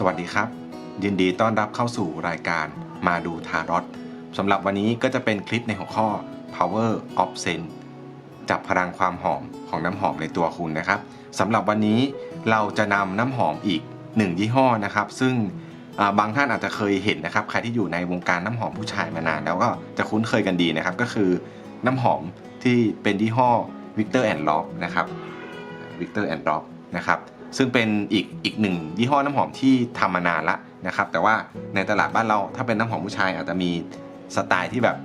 สวัสดีครับ ยินดีต้อนรับเข้าสู่รายการมาดูทารอตสำหรับวันนี้ก็จะเป็นคลิปในหัวข้อ power of scent จับพลังความหอมของน้ำหอมในตัวคุณนะครับสำหรับวันนี้เราจะนำน้ำหอมอีกหนึ่งยี่ห้อนะครับ ซึ่งบางท่านอาจจะเคยเห็นนะครับ ใครที่อยู่ในวงการน้ำหอมผู้ชายมานาน แล้วก็จะคุ้นเคยกันดีนะครับ ก็คือน้ำหอมที่เป็นยี่ห้อ Victor and l o f นะครับ Victor and l o f นะครับ ซึ่งเป็นอีกอีกหนึ่งยี่ห้อน้ำหอมที่ทำมานานละนะครับ แต่ว่าในตลาดบ้านเราถ้าเป็นน้ำหอมผู้ชายอาจจะมีสไตล์ที่แบบ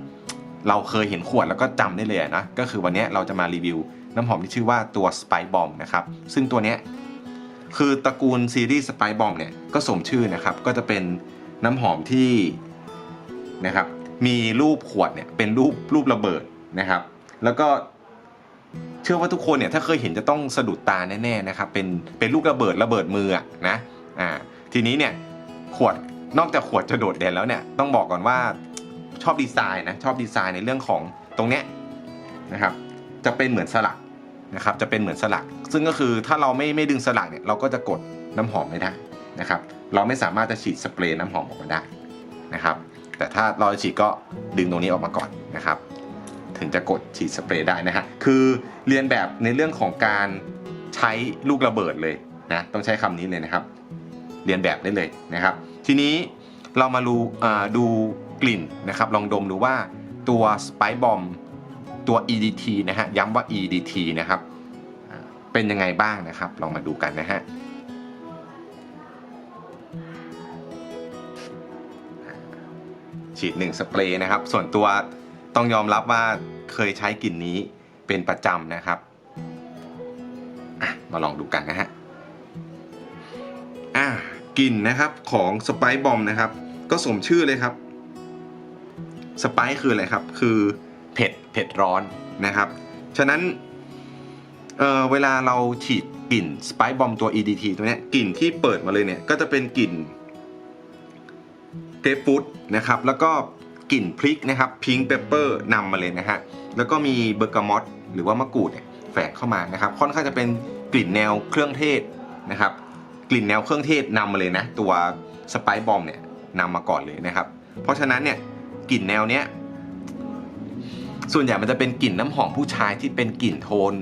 เราเคยเห็นขวดแล้วก็จำได้เลยนะก็คือวันนี้เราจะมารีวิวน้ำหอมที่ชื่อว่าตัว Spice Bomb นะครับซึ่งตัวเนี้ยคือตระกูลซีรีส์ Spice Bomb เนี่ยก็สมชื่อนะครับก็จะเป็นน้ำหอมที่นะครับมีรูปขวดเนี่ยเป็นรูปรูประเบิดนะครับ แล้วก็ เชื่อว่าทุกคนเนี่ยถ้าเคยเห็นจะต้องสะดุดตาแน่ๆนะครับเป็นเป็นลูกระเบิดระเบิดมืออะนะอ่าทีนี้เนี่ยขวดนอกจากขวดจะโดดเด่นแล้วเนี่ยต้องบอกก่อนว่าชอบดีไซน์นะชอบดีไซน์ในเรื่องของตรงเนี้ยนะครับจะเป็นเหมือนสลักนะครับจะเป็นเหมือนสลัก ซึ่งก็คือถ้าเราไม่ไม่ดึงสลักเนี่ยเราก็จะกดน้ำหอมไม่ได้นะครับเราไม่สามารถจะฉีดสเปรย์น้ำหอมออกมาได้นะครับแต่ถ้าเราจะฉีดก็ดึงตรงนี้ออกมาก่อนนะครับ ถึงจะกดฉีดสเปรย์ได้นะฮะคือเรียนแบบในเรื่องของการใช้ลูกระเบิดเลยนะต้องใช้คำนี้เลยนะครับ เรียนแบบได้เลยนะครับ ทีนี้เรามาดูดูกลิ่นนะครับ ลองดมดูว่าตัว Spice Bomb ตัว EDT นะฮะย้ำว่า EDT นะครับ เป็นยังไงบ้างนะครับ ลองมาดูกันนะฮะฉีดหนึ่งสเปรย์นะครับ ส่วนตัว ต้องยอมรับว่าเคยใช้กลิ่นนี้เป็นประจำนะครับมาลองดูกันนะฮะอ่ากลิ่นนะครับของสไปซ์บอมนะครับ ก็สมชื่อเลยครับสไปซ์คืออะไรครับ คือเผ็ดเผ็ดร้อนนะครับ ฉะนั้นเออเวลาเราฉีดกลิ่นสไปซ์บอมตัว EDT ตัวนี้กลิ่นที่เปิดมาเลยเนี่ย ก็จะเป็นกลิ่นเกรปฟรุตนะครับ แล้วก็ กลิ่นพริกนะครับพิงเปเปอร์นำมาเลยนะฮะแล้วก็มีเบอร์กามอตหรือว่ามะกรูดเนี่ยแฝงเข้ามานะครับค่อนข้างจะเป็นกลิ่นแนวเครื่องเทศนะครับกลิ่นแนวเครื่องเทศนำมาเลยนะตัวสไปซ์บอมเนี่ยนำมาก่อนเลยนะครับ เพราะฉะนั้นเนี่ยกลิ่นแนวเนี้ยส่วนใหญ่มันจะเป็นกลิ่นน้ำหอมผู้ชายที่เป็นกลิ่นโทน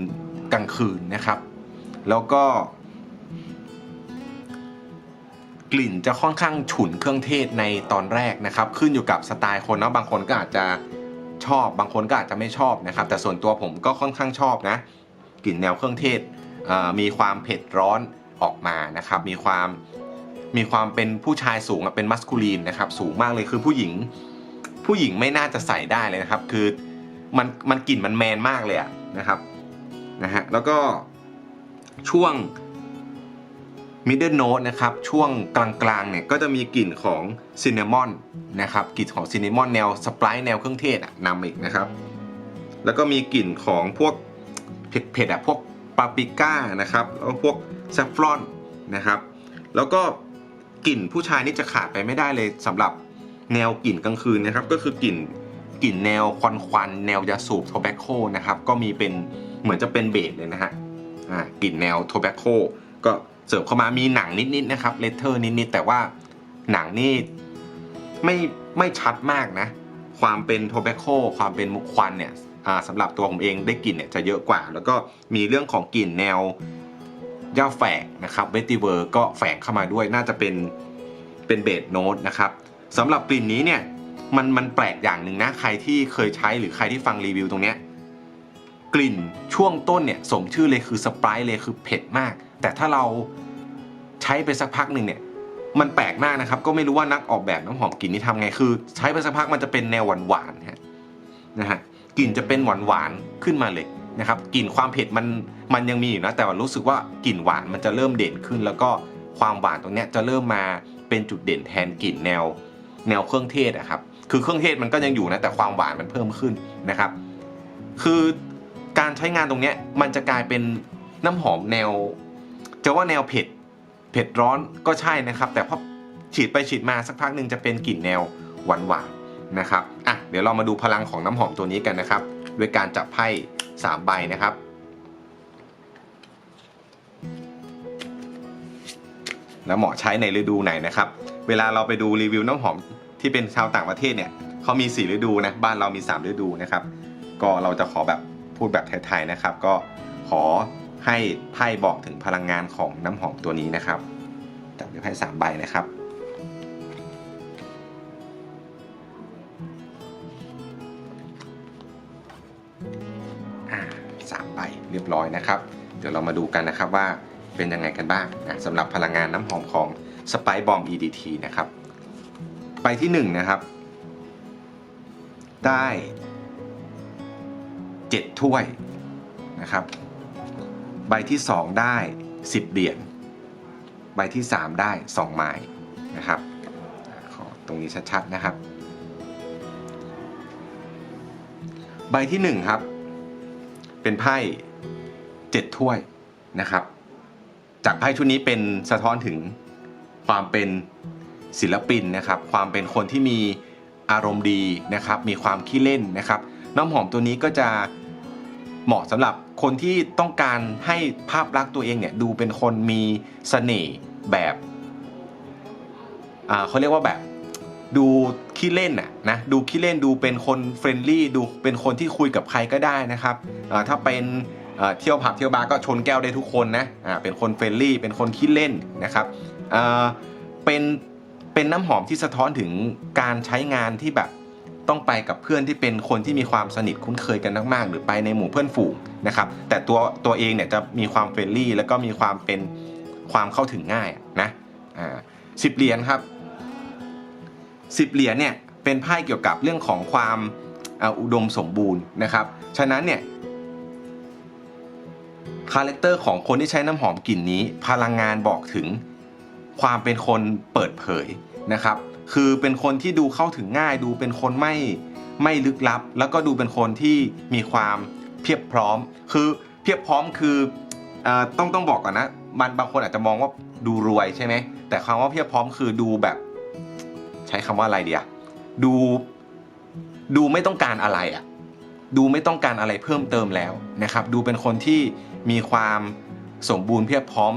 กลางคืนนะครับ แล้วก็ กลิ่นจะค่อนข้างฉุนเครื่องเทศในตอนแรกนะครับ ขึ้นอยู่กับสไตล์คนนะบางคนก็อาจจะชอบบางคนก็อาจจะไม่ชอบนะครับ แต่ส่วนตัวผมก็ค่อนข้างชอบนะกลิ่นแนวเครื่องเทศมีความเผ็ดร้อนออกมานะครับ มีความมีความเป็นผู้ชายสูงเป็นมัสคูลีนนะครับ สูงมากเลยคือผู้หญิง ผู้หญิงไม่น่าจะใส่ได้เลยนะครับ คือมันมันกลิ่นมันแมนมากเลยอะนะครับนะฮะแล้วก็ช่วง middle note นะครับช่วงกลางๆเนี่ยก็จะมีกลิ่นของซินนามอนนะครับกลิ่นของซินนามอนแนวสปร์แนวเครื่องเทศนำอีกนะครับ แล้วก็มีกลิ่นของพวกเผ็ดๆอะพวกปาปริก้านะครับแล้วพวกแซฟรอนนะครับ แล้วก็กลิ่นผู้ชายนี่จะขาดไปไม่ได้เลยสำหรับแนวกลิ่นกลางคืนนะครับ ก็คือกลิ่นกลิ่นแนวควันควันแนวยาสูบโทแบคโคนะครับก็มีเป็นเหมือนจะเป็นเบสเลยนะฮะอ่ากลิ่นแนวโทแบคโคก็ เสริมเข้ามามีหนังนิดๆนะครับเลเทอร์นิดๆแต่ว่าหนังนี่ไม่ไม่ชัดมากนะ ความเป็นโทแบคโคความเป็นมุกควันเนี่ยสำหรับตัวผมเองได้กลิ่นเนี่ยจะเยอะกว่า แล้วก็มีเรื่องของกลิ่นแนวย่าแฝกนะครับเวติเวอร์ก็แฝงเข้ามาด้วยน่าจะเป็นเป็นเบสโน้ตนะครับสำหรับกลิ่นนี้เนี่ยมันมันแปลกอย่างหนึ่งนะใครที่เคยใช้หรือใครที่ฟังรีวิวตรงเนี้ยกลิ่นช่วงต้นเนี่ยสมชื่อเลยคือสปร์เลยคือเผ็ดมาก แต่ถ้าเราใช้ไปสักพักหนึ่งเนี่ยมันแปลกมากนะครับ ก็ไม่รู้ว่านักออกแบบน้ำหอมกลิ่นนี้ทำไงคือ ใช้ไปสักพักมันจะเป็นแนวหวานๆฮะนะฮะกลิ่นจะเป็นหวานๆขึ้นมาเลยนะครับกลิ่นความเผ็ดมันมันยังมีอยู่นะแต่ว่ารู้สึกว่ากลิ่นหวานมันจะเริ่มเด่นขึ้น แล้วก็ความหวานตรงเนี้ยจะเริ่มมาเป็นจุดเด่นแทนกลิ่นแนวแนวเครื่องเทศอะครับคือเครื่องเทศมันก็ยังอยู่นะแต่ความหวานมันเพิ่มขึ้นนะครับ คือการใช้งานตรงเนี้ยมันจะกลายเป็นน้ำหอมแนว จะว่าแนวเผ็ดเผ็ดร้อนก็ใช่นะครับ แต่พอฉีดไปฉีดมาสักพักหนึ่งจะเป็นกลิ่นแนวหวานหวานๆนะครับอะเดี๋ยวเรามาดูพลังของน้ำหอมตัวนี้กันนะครับด้วยการจับไพ่สามใบนะครับแล้วเหมาะใช้ในฤดูไหนนะครับ เวลาเราไปดูรีวิวน้ำหอมที่เป็นชาวต่างประเทศเนี่ยเขามี 4 ฤดูนะบ้านเรามี 3 ฤดูนะครับ ก็เราจะขอแบบพูดแบบไทยๆนะครับ ก็ขอ ให้ไพ่บอกถึงพลังงานของน้ำหอมตัวนี้นะครับจับด้วยไพ่สามใบนะครับอ่าสามใบเรียบร้อยนะครับ เดี๋ยวเรามาดูกันนะครับว่าเป็นยังไงกันบ้างนะสำหรับพลังงานน้ำหอมของ Spice Bomb EDT นะครับ ใบที่1นะครับ ได้ 7 ถ้วยนะครับ ใบที่ 2 ได้ 10 เหรียญใบที่ 3 ได้ 2 ไม้นะครับขอตรงนี้ชัดๆนะครับ ใบที่ 1 ครับ เป็นไพ่เจ็ดถ้วยนะครับ จากไพ่ชุดนี้เป็นสะท้อนถึงความเป็นศิลปินนะครับ ความเป็นคนที่มีอารมณ์ดีนะครับ มีความขี้เล่นนะครับ น้ำหอมตัวนี้ก็จะ เหมาะสำหรับคนที่ต้องการให้ภาพลักษณ์ตัวเองเนี่ยดูเป็นคนมีเสน่ห์แบบอ่าเขาเรียกว่าแบบดูขี้เล่นน่ะนะดูขี้เล่นดูเป็นคนเฟรนลี่ดูเป็นคนที่คุยกับใครก็ได้นะครับอ่าถ้าเป็นเอ่อเที่ยวผับเที่ยวบาร์ก็ชนแก้วได้ทุกคนนะอ่าเป็นคนเฟรนลี่เป็นคนขี้เล่นนะครับอ่าเป็นเป็นน้ำหอมที่สะท้อนถึงการใช้งานที่แบบ ต้องไปกับเพื่อนที่เป็นคนที่มีความสนิทคุ้นเคยกันมากๆ หรือไปในหมู่เพื่อนฝูงนะครับ แต่ตัวตัวเองเนี่ยจะมีความเฟรนลี่แล้วก็มีความเป็นความเข้าถึงง่ายนะอ่าสิบเหรียญครับสิบเหรียญเนี่ยเป็นไพ่เกี่ยวกับเรื่องของความอุดมสมบูรณ์นะครับ ฉะนั้นเนี่ยคาแรคเตอร์ของคนที่ใช้น้ำหอมกลิ่นนี้ พลังงานบอกถึงความเป็นคนเปิดเผยนะครับ คือเป็นคนที่ดูเข้าถึงง่าย ดูเป็นคนไม่ไม่ลึกลับ แล้วก็ดูเป็นคนที่มีความเพียบพร้อม คือเพียบพร้อมคืออต้องต้องบอกก่อนนะมันบางคนอาจจะมองว่าดูรวยใช่ไหมแต่คำว่าเพียบพร้อมคือดูแบบ ใช้คำว่าอะไรเดียดูดูไม่ต้องการอะไรอะ่ะดูไม่ต้องการอะไรเพิ่มเติมแล้วนะครับ ดูเป็นคนที่มีความสมบูรณ์เพียบพร้อม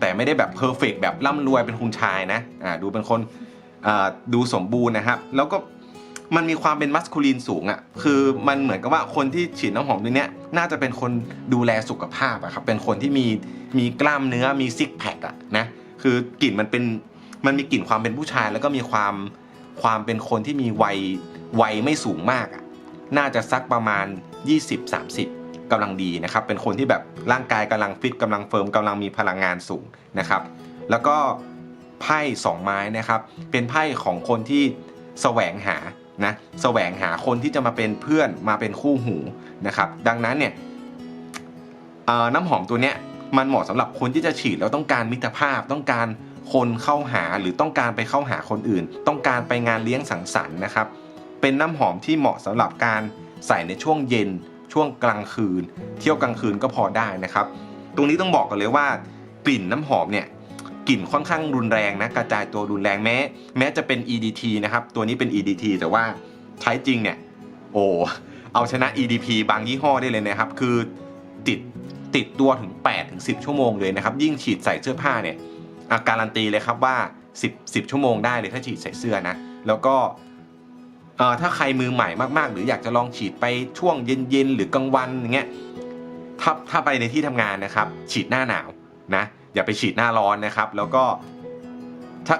แต่ไม่ได้แบบเพอร์เฟกแบบร่ำรวยเป็นคุณชายนะอ่าดูเป็นคน ดูสมบูรณ์นะครับ แล้วก็มันมีความเป็นมัสคูลีนสูงอะ่ะคือมันเหมือนกับว่าคนที่ฉีดน้ำหอมตัวเนี้ยน่าจะเป็นคนดูแลสุขภาพอะครับเป็นคนที่มีมีกล้ามเนื้อมีซิกแพคอะนะคือกลิ่นมันเป็นมันมีกลิ่นความเป็นผู้ชาย แล้วก็มีความความเป็นคนที่มีวัยวัยไม่สูงมากอะน่าจะสักประมาณ 20-30กำลังดีนะครับ เป็นคนที่แบบร่างกายกำลังฟิตกำลังเฟิร์มกำลังมีพลังงานสูงนะครับ แล้วก็ ไพ่สองไม้นะครับ เป็นไพ่ของคนที่แสวงหานะแสวงหาคนที่จะมาเป็นเพื่อนมาเป็นคู่หูนะครับ ดังนั้นเนี่ยน้ำหอมตัวเนี้ยมันเหมาะสำหรับคนที่จะฉีดแล้วต้องการมิตรภาพต้องการคนเข้าหาหรือต้องการไปเข้าหาคนอื่น ต้องการไปงานเลี้ยงสังสรรค์นะครับ เป็นน้ำหอมที่เหมาะสำหรับการใส่ในช่วงเย็น ช่วงกลางคืน เที่ยวกลางคืนก็พอได้นะครับ ตรงนี้ต้องบอกกันเลยว่ากลิ่นน้ำหอมเนี่ย กลิ่นค่อนข้างรุนแรงนะกระจายตัวรุนแรงแม้ แม้จะเป็น EDT นะครับตัวนี้เป็น EDT แต่ว่าใช้จริงเนี่ยโอ้เอาชนะ EDP บางยี่ห้อได้เลยนะครับ คือติดติดตัวถึง8ถึง10 ชั่วโมงเลยนะครับ ยิ่งฉีดใส่เสื้อผ้าเนี่ยอาการันตีเลยครับว่า 10 10 ชั่วโมงได้เลยถ้าฉีดใส่เสื้อนะ แล้วก็เออถ้าใครมือใหม่มากๆ หรืออยากจะลองฉีดไปช่วงเย็นๆ หรือกลางวันอย่างเงี้ยถ้าถ้าไปในที่ทำงานนะครับ ฉีดหน้าหนาวนะ อย่าไปฉีดหน้าร้อนนะครับ แล้วก็ถ้า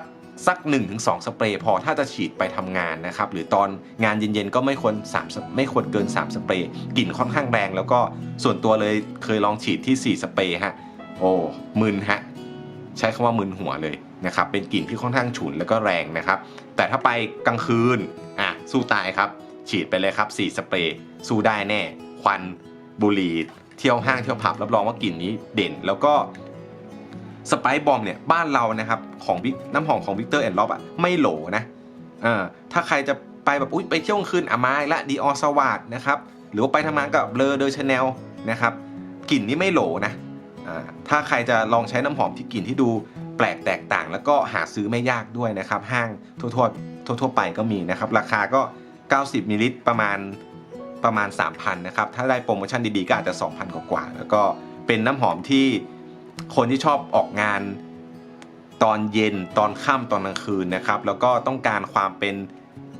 สัก 1-2 สเปรย์พอถ้าจะฉีดไปทำงานนะครับ หรือตอนงานเย็นๆ ก็ไม่ควร3ไม่ควรเกิน 3 สเปรย์กลิ่นค่อนข้างแรง แล้วก็ส่วนตัวเลยเคยลองฉีดที่ 4 สเปรย์ฮะโอ้มึนฮะใช้คำว่ามึนหัวเลยนะครับ เป็นกลิ่นที่ค่อนข้างฉุนแล้วก็แรงนะครับ แต่ถ้าไปกลางคืนอะสู้ตายครับ ฉีดไปเลยครับ 4 สเปรย์สู้ได้แน่ ควันบุหรี่เที่ยวห้างเที่ยวผับรับรองว่ากลิ่นนี้เด่น แล้วก็ สไปซ์บอมเนี่ยบ้านเรานะครับของน้ำหอมของวิกเตอร์แอนด์ล็อบอะไม่โหลนะเออถ้าใครจะไปแบบอุ้ยไปเที่ยวกลางคืนอะมาอีกละดีออสวัสดนะครับหรือว่าไปทำงานกับเบลเดอร์ชาแนลนะครับกลิ่นนี้ไม่โหลนะอ่าถ้าใครจะลองใช้น้ำหอมที่กลิ่นที่ดูแปลกแตกต่าง แล้วก็หาซื้อไม่ยากด้วยนะครับ ห้างทั่วๆทั่วๆไปก็มีนะครับ ราคาก็ 90มิลลิลิตรประมาณประมาณ 3,000นะครับถ้าได้โปรโมชั่นดีๆก็อาจจะ 2,000 กว่าๆแล้วก็เป็นน้ำหอมที่ คนที่ชอบออกงานตอนเย็นตอนค่ำตอนกลางคืนนะครับ แล้วก็ต้องการความเป็น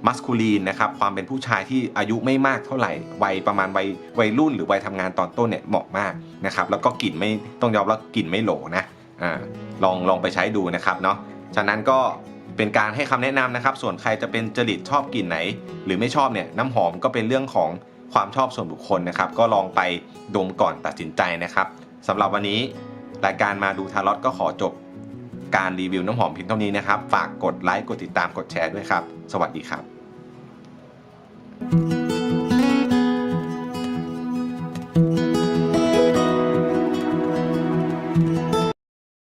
มัสคูลีนนะครับ ความเป็นผู้ชายที่อายุไม่มากเท่าไหร่ วัยประมาณวัยวัยรุ่นหรือวัยทำงานตอนต้นเนี่ยเหมาะมากนะครับ แล้วก็กลิ่นไม่ต้องยอมรับกลิ่นไม่โหลนะอ่าลองลองไปใช้ดูนะครับเนาะ ฉะนั้นก็เป็นการให้คำแนะนำนะครับ ส่วนใครจะเป็นจริตชอบกลิ่นไหน หรือไม่ชอบเนี่ยน้ำหอมก็เป็นเรื่องของความชอบส่วนบุคคลนะครับ ก็ลองไปดมก่อนตัดสินใจนะครับสำหรับวันนี้ รายการมาดูทารอตก็ขอจบการรีวิวน้ำหอมเพียงเท่านี้นะครับ ฝากกดไลค์ กดติดตาม กดแชร์ด้วยครับ สวัสดีครับ